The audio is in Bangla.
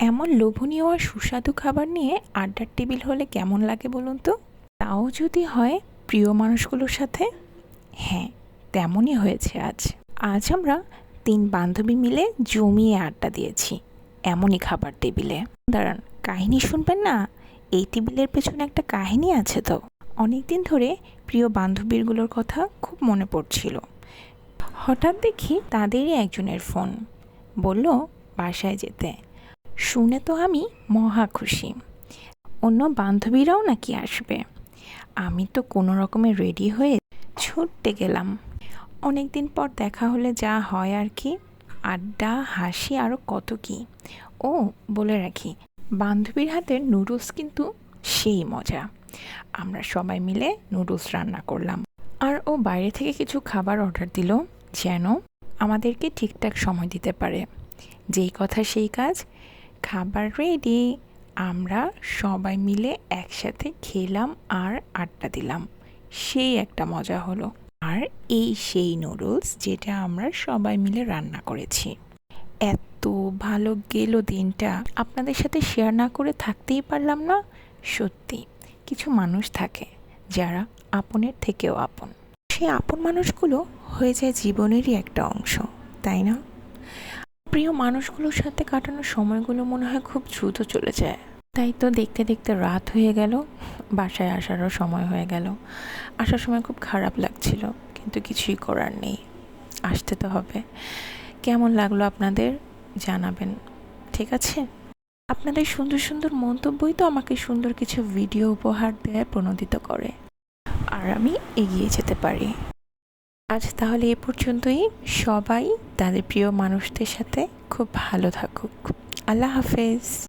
এমন লোভনীয় আর সুস্বাদু খাবার নিয়ে আড্ডার টেবিল হলে কেমন লাগে বলুন তো? তাও যদি হয় প্রিয় মানুষগুলোর সাথে? হ্যাঁ তেমনই হয়েছে আজ। আজ আমরা তিন বান্ধবী মিলে জমিয়ে আড্ডা দিয়েছি এমনই খাবার টেবিলে। দাঁড়ান, কাহিনী শুনবেন না? এই টেবিলের পেছনে একটা কাহিনী আছে তো। অনেক দিন ধরে প্রিয় বান্ধবীরগুলোর কথা খুব মনে পড়ছিল। হঠাৎ দেখি তাদেরই একজনের ফোন। বলল, বাসায় যেতে। শুনে তো আমি মহা খুশি। অন্য বান্ধবীরাও নাকি আসবে। আমি তো কোনো রকমে রেডি হয়ে ছুটতে গেলাম। অনেক দিন পর দেখা হলে যা হয় আর কি, আড্ডা, হাসি আরও কত কি। ও, বলে রাখি, বান্ধবীর হাতের নুডলস কিন্তু সেই মজা। আমরা সবাই মিলে নুডলস রান্না করলাম। আর ও বাইরে থেকে কিছু খাবার অর্ডার দিল যেন আমাদেরকে ঠিকঠাক সময় দিতে পারে। যেই কথা সেই কাজ খাবার রেডি আমরা সবাই মিলে একসাথে খেলাম আর আড্ডা দিলাম। সেই একটা মজা হলো। আর এই সেই নুডলস যেটা আমরা সবাই মিলে রান্না করেছি। এত ভালো গেল দিনটা। আপনাদের সাথে শেয়ার না করে থাকতেই পারলাম না। সত্যি, কিছু মানুষ থাকে যারা আপনের থেকেও আপন। সেই আপন মানুষগুলো হয়ে যায় জীবনেরই একটা অংশ, তাই না? প্রিয় মানুষগুলোর সাথে কাটানো সময়গুলো মনে হয় খুব দ্রুত চলে যায়। তাই তো দেখতে দেখতে রাত হয়ে গেল, বাসায় আসারও সময় হয়ে গেল। আসার সময় খুব খারাপ লাগছিল, কিন্তু কিছুই করার নেই। আসতে তো হবে। কেমন লাগল আপনাদের? জানাবেন। ঠিক আছে? আপনাদের সুন্দর সুন্দর মন্তব্যই তো আমাকে সুন্দর কিছু ভিডিও উপহার দেয় প্রণোদিত করে। আর আমি এগিয়ে যেতে পারি। আজ তাহলে এ পর্যন্তই। সবাই তাদের প্রিয় মানুষদের সাথে খুব ভালো থাকুক। আল্লাহ হাফেজ।